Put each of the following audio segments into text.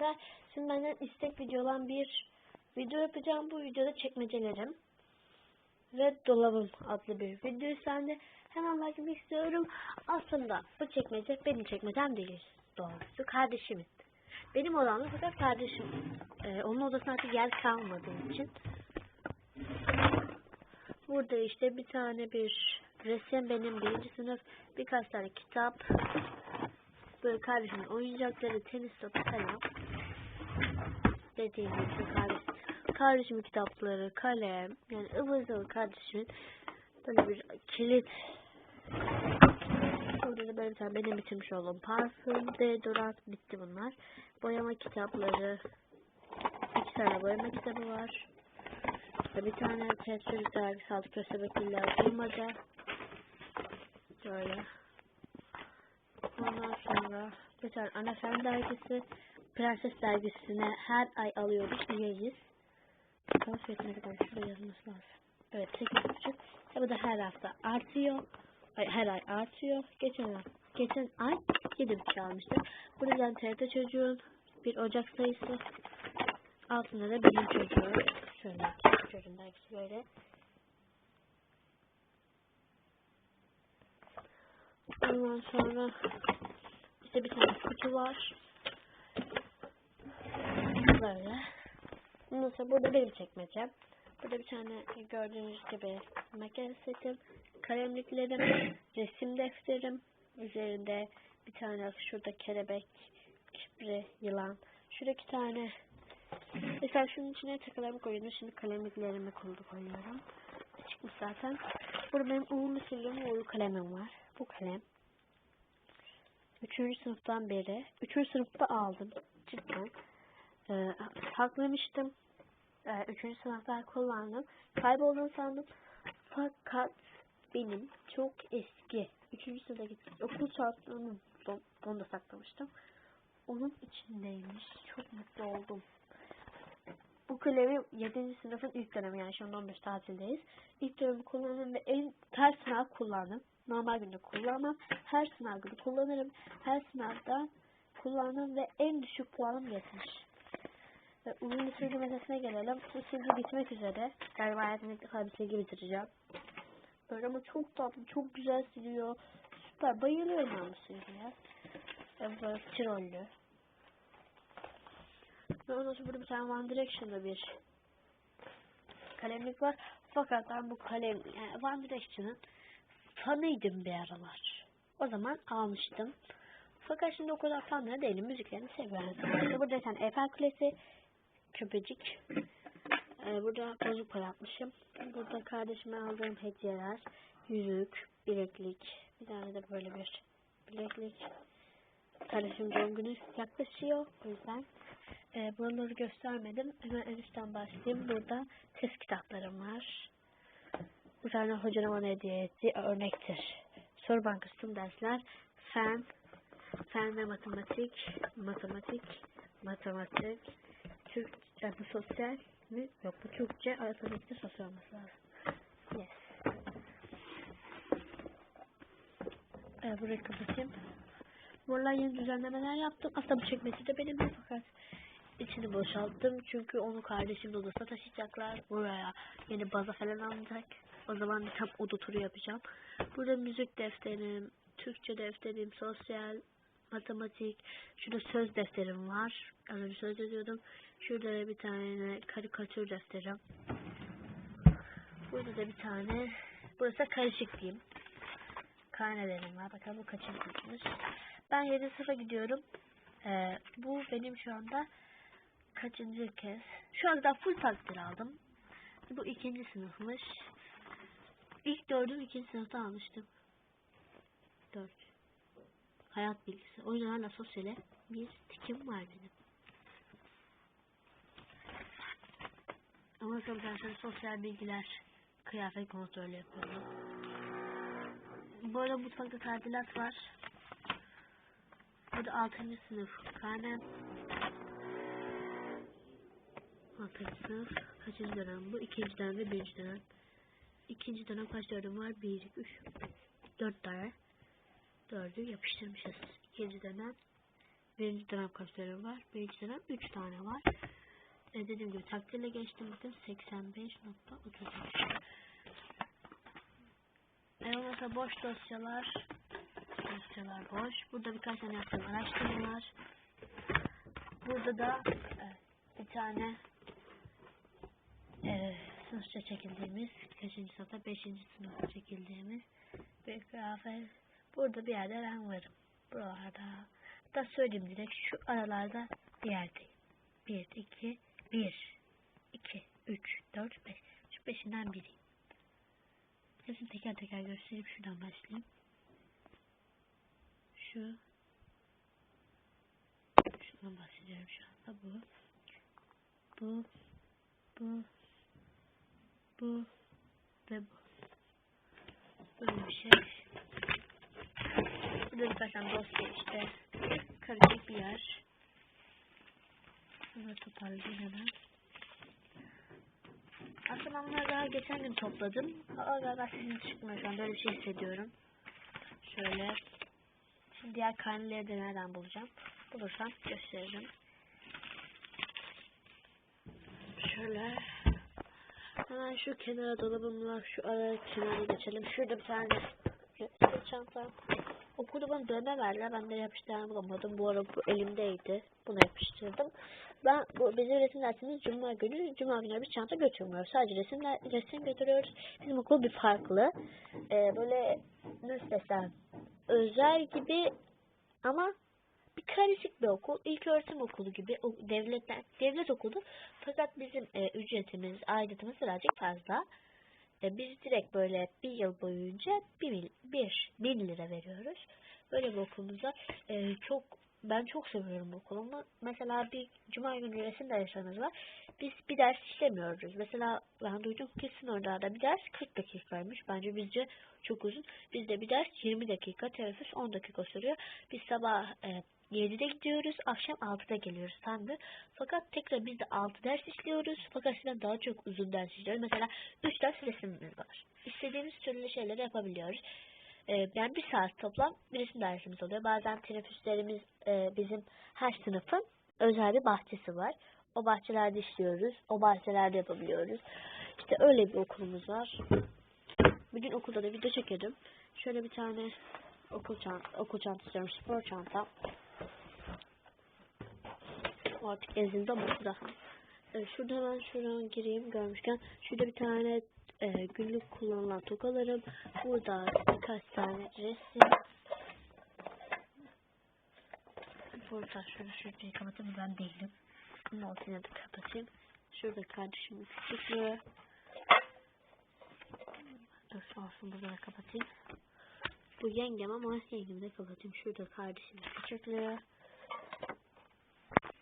arkadaşlar. Şimdi benden istek video olan bir video yapacağım. Bu videoda çekmecelerim ve dolabım adlı bir video istendi. Hemen başlamak istiyorum. Aslında bu çekmece benim çekmecem değil. Doğrusu kardeşimin. Benim odamda fakat kardeşim. Ee, onun odasına artık yer kalmadığı için. Burada işte bir tane bir resim benim birinci sınıf. Birkaç tane kitap. Böyle kardeşimin oyuncakları, tenis topu falan. Dediğim gibi kardeşim. Kardeşimin kitapları, kalem. Yani ıvır zıvır kardeşimin. Böyle bir kilit. Burada da böyle bir tane benim bitirmiş olduğum parfüm, deodorant bitti bunlar. Boyama kitapları. iki tane boyama kitabı var. Bir tane test dergisi altı köstebekliler bulmaca. Böyle. Ondan sonra bir tane Ana Fen dergisi. Prenses dergisine her ay alıyoruz. Üyeyiz. Bakalım fiyatı kadar şurada yazılması lazım. Evet 8.5. E bu da her hafta artıyor. Ay, her ay artıyor. Geçen ay, geçen ay 7.5 almıştım. Bu yüzden TRT çocuğun bir Ocak sayısı. Altında da bizim çocuğun. Şöyle çocuğun dergisi böyle. Ondan sonra işte bir tane kutu var. Böyle. Sonra burada benim çekmecem. Burada bir tane gördüğünüz gibi makine setim, kalemliklerim, resim defterim, üzerinde bir tane şurada kelebek, kibri, yılan, şurada iki tane mesela şunun içine takılarımı koyuyorum, şimdi kalemliklerimi koydu koyuyorum. Çıkmış zaten. Burada benim uğurlu silgim, uğurlu kalemim var. Bu kalem. Üçüncü sınıftan beri. Üçüncü sınıfta aldım. Cidden. Ee, saklamıştım. Ee, üçüncü sınıfta kullandım. Kaybolduğunu sandım. Fakat benim çok eski. Üçüncü sınıfta gittim. Okul çantamı onu saklamıştım. Onun içindeymiş. Çok mutlu oldum. Bu kalemi 7. sınıfın ilk dönemi yani şu an 15 tatildeyiz. İlk dönemi kullandım ve en her sınav kullandım. Normal günde kullanmam. Her sınav günü kullanırım. Her sınavda kullandım ve en düşük puanım 70. Uzun bir silgi meselesine gelelim. Bu silgi bitmek üzere. Galiba hayatımda ilk defa bir silgi bitireceğim. Böyle ama çok tatlı, çok güzel siliyor. Süper, bayılıyorum ben bu silgiye. Ve böyle tirollü. Ve ondan sonra burada bir tane One Direction'da bir kalemlik var. Fakat ben bu kalem, yani One Direction'ın fanıydım bir aralar. O zaman almıştım. Fakat şimdi o kadar fan değilim. Müziklerini seviyorum. Burada bir tane Eiffel Kulesi, köpecik. Ee, burada bozuk para atmışım. Burada kardeşime aldığım hediyeler, yüzük, bileklik. Bir tane de böyle bir bileklik. Kardeşim doğum günü yaklaşıyor. O yüzden e, buraları göstermedim. Hemen en üstten başlayayım. Burada test kitaplarım var. Bu tane hocanın bana hediye ettiği örnektir. Soru bankası tüm dersler. Fen, fen ve matematik, matematik, matematik, Türkçe, bu sosyal mi? Yok bu Türkçe, alfabetikte sosyal olması lazım. Yes. Evet, burayı kapatayım. Buralar yeni düzenlemeler yaptım. Aslında bu çekmesi de benim fakat içini boşalttım. Çünkü onu kardeşim odasına taşıyacaklar. Buraya yeni baza falan alacak. O zaman tam oda turu yapacağım. Burada müzik defterim, Türkçe defterim, sosyal, matematik. Şurada söz defterim var. Az önce söz yazıyordum. Şurada da bir tane karikatür defterim. Burada da bir tane. Burası karışık diyeyim. Karnelerim var. Bakalım bu kaçıncı sınıfmış. Ben 7 sınıfa gidiyorum. Ee, bu benim şu anda kaçıncı kez. Şu anda full takdir aldım. Bu ikinci sınıfmış. İlk dördüm ikinci sınıfta almıştım. Dört. Hayat bilgisi. O yüzden sosyale bir tikim var benim. Ama sonra ben sosyal bilgiler kıyafet kontrolü yapıyorum. Bu arada mutfakta tadilat var. Bu da 6. sınıf karnem. 6. sınıf kaçıncı dönem bu? İkinci dönem ve birinci dönem. İkinci dönem kaç dönem var? 1, 2, 3, 4 tane. Dördü yapıştırmışız. İkinci dönem birinci dönem kaçlarım var. Birinci dönem 3 tane var. E, dediğim gibi takdirle geçtim dedim 85.33. E, ondan sonra boş dosyalar. Dosyalar boş. Burada birkaç tane yaptığım araştırmalar. Burada da e, bir tane e, sınıfça çekildiğimiz, kaçıncı sınıfta, beşinci sınıfta çekildiğimiz bir kıyafet. Burada bir yerde ben varım. Buralarda. Hatta söyleyeyim direkt şu aralarda bir yerdeyim. Bir, iki, bir, iki, üç, dört, beş. Şu beşinden biriyim. Hepsini teker teker göstereyim. Şuradan başlayayım. Şu. Şundan bahsediyorum şu anda. Bu. Bu. Bu. Bu. Ve bu. Böyle bir şey. Burada birkaç tane dosya işte. Karışık bir yer. Bunları toparlayayım hemen. Aslında ben bunları daha geçen gün topladım. Ama galiba sizin çıkmıyor şu an. Böyle bir şey hissediyorum. Şöyle. Şimdi diğer karneleri de nereden bulacağım? Bulursam gösteririm. Şöyle. Hemen şu kenara dolabım var. Şu ara kenara geçelim. Şurada bir tane çanta. Okulda bana dövme verdiler. Ben de yapıştıran bulamadım. Bu ara bu elimdeydi. Bunu yapıştırdım. Ben bu bizim resim dersimiz cuma günü. Cuma günü bir çanta götürmüyoruz. Sadece resim resim götürüyoruz. Bizim okul bir farklı. Ee, böyle nasıl desem özel gibi ama bir karışık bir okul. İlk öğretim okulu gibi o, devletler devlet okulu. Fakat bizim e, ücretimiz, aidatımız birazcık fazla. E, biz direkt böyle bir yıl boyunca bir, bir bin lira veriyoruz. Böyle bir okulumuz. E, çok ben çok seviyorum okulumu. Mesela bir cuma günü resim dersimiz var. Biz bir ders işlemiyoruz. Mesela ben duydum kesin orada da bir ders 40 dakikaymış. Bence bizce çok uzun. Bizde bir ders 20 dakika, teneffüs 10 dakika sürüyor. Biz sabah e, 7'de gidiyoruz, akşam 6'da geliyoruz sandı. Fakat tekrar biz de 6 ders işliyoruz. Fakat sizden daha çok uzun ders işliyoruz. Mesela 3 ders resimimiz var. İstediğimiz türlü şeyleri yapabiliyoruz. Ee, yani bir saat toplam bir resim dersimiz oluyor. Bazen teneffüslerimiz e, bizim her sınıfın özel bir bahçesi var. O bahçelerde işliyoruz. O bahçelerde yapabiliyoruz. İşte öyle bir okulumuz var. Bugün okulda da video çekiyordum. Şöyle bir tane okul, çant okul çantası spor çanta. Artık ezildi ama burada. Evet, şurada hemen şuradan gireyim görmüşken. Şurada bir tane e, günlük kullanılan tokalarım. Burada birkaç tane resim. Burada şöyle şurayı kapatayım. Ben değilim. Ama ya da kapatayım. Şurada kardeşimin küçüklüğü. Dur olsun burada kapatayım. Bu yengem ama yengemi de kapatayım. Şurada kardeşimin küçüklüğü.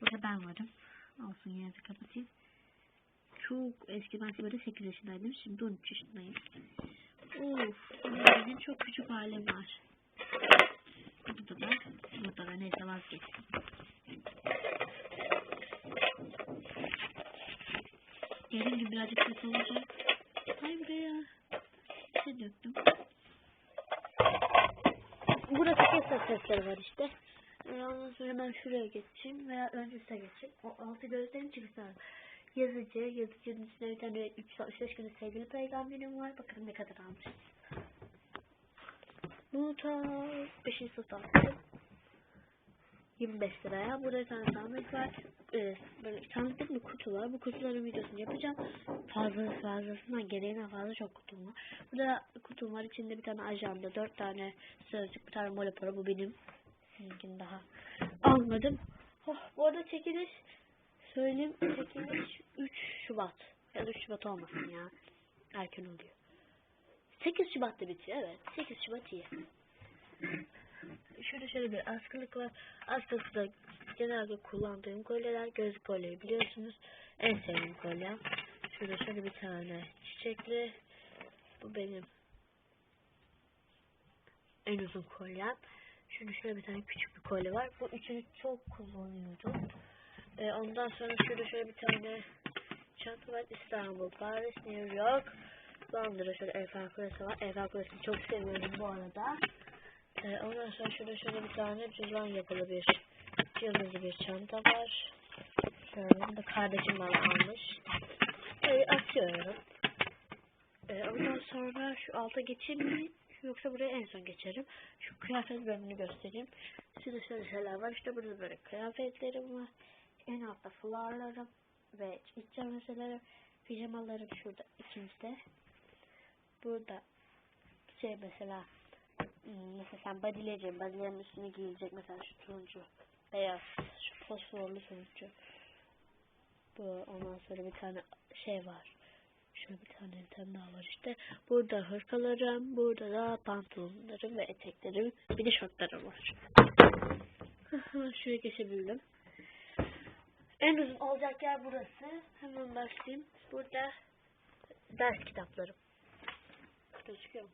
Burada ben varım. Olsun yine de kapatayım. Çok eski ben böyle 8 yaşındaydım. Şimdi 13 yaşındayım. Uf, benim çok küçük halim var. Burada da, burada da neyse vazgeçtim. Dediğim gibi birazcık kötü olacak. Hay buraya. Bir şey döktüm. Burası kesin sesleri var işte. Ondan sonra ben şuraya geçeyim veya önce size geçeyim. O altı gözlerin çıksa yazıcı, yazıcının üstüne bir tane 365 günü sevgili peygamberim var. Bakalım ne kadar almış. Bunu ta 5. sınıfta aldım. 25 liraya. Burada bir tane sandık var. Ee, böyle sandık bir kutu var. Bu kutuların videosunu yapacağım. Fazla fazlasından gereğine fazla çok kutum var. Burada kutum var. İçinde bir tane ajanda, 4 tane sözcük, bir tane mole para. Bu benim. Sizinkini daha almadım. Oh, bu arada çekiliş söyleyeyim. Çekiliş 3 Şubat. Ya da 3 Şubat olmasın ya. Erken oluyor. 8 Şubat'ta bitiyor evet. 8 Şubat iyi. Şurada şöyle bir askılık var. Askılıkta genelde kullandığım kolyeler. Göz kolyeyi biliyorsunuz. En sevdiğim kolyem. Şurada şöyle bir tane çiçekli. Bu benim en uzun kolyem. Şurada şöyle bir tane küçük bir kolye var. Bu üçünü çok kullanıyordum. Ee, ondan sonra şurada şöyle bir tane çanta var. İstanbul, Paris, New York, Londra. Şöyle Eiffel Kulesi var. Eiffel Kulesi'ni çok seviyorum bu arada. Ee, ondan sonra şurada şöyle bir tane cüzdan yapılı bir Yıldızlı bir çanta var. Şöyle da kardeşim bana almış. Böyle atıyorum. Ee, ondan sonra şu alta geçeyim mi? Yoksa buraya en son geçerim. Şu kıyafet bölümünü göstereyim. Şurada şöyle şeyler var. İşte burada böyle kıyafetlerim var. En altta fularlarım ve iç çamaşırlarım. Pijamalarım şurada ikincide. Burada şey mesela hmm, mesela sen body'lerin body'lerin üstüne giyilecek mesela şu turuncu beyaz şu fosforlu turuncu bu ondan sonra bir tane şey var şöyle bir tane bir daha var işte burada hırkalarım burada da pantolonlarım ve eteklerim bir de şortlarım var şuraya geçebildim en uzun olacak yer burası hemen başlayayım burada ders kitaplarım gözüküyor mu?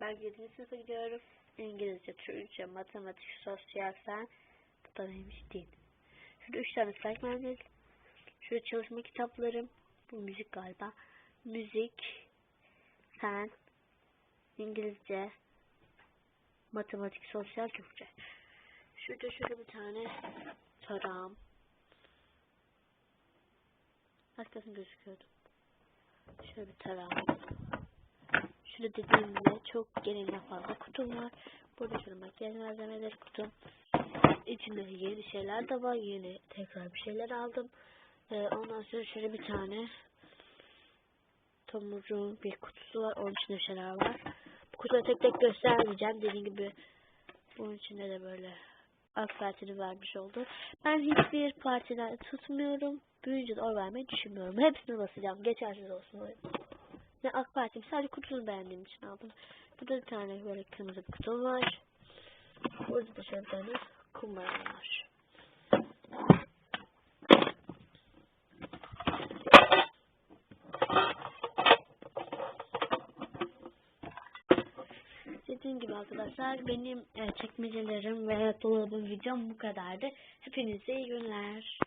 Ben 7. sınıfa gidiyorum. İngilizce, Türkçe, matematik, sosyal fen. Bu da neymiş değil. Şurada 3 tane mendil. Şurada çalışma kitaplarım. Bu müzik galiba. Müzik, fen, İngilizce, matematik, sosyal, Türkçe. Şurada şurada bir tane tarağım. Herkesin gözüküyordu. Şöyle bir tarağım. Şurada dediğim gibi çok gereğinden fazla kutum var. Burada şöyle makyaj malzemeleri kutum. İçinde yeni şeyler de var. Yeni tekrar bir şeyler aldım. Ee, ondan sonra şöyle bir tane tomurcuğun bir kutusu var. Onun içinde şeyler var. Bu kutuları tek tek göstermeyeceğim. Dediğim gibi bunun içinde de böyle AK vermiş oldu. Ben hiçbir partiden tutmuyorum. Büyüyünce de oy vermeyi düşünmüyorum. Hepsini basacağım. Geçersiz olsun oyun. Ne AK Parti'm sadece kutusunu beğendiğim için aldım. Burada bir tane böyle kırmızı bir kutum var. Burada da şöyle bir tane kumbara var. Dediğim gibi arkadaşlar benim e, çekmecelerim ve dolabım videom bu kadardı. Hepinize iyi günler.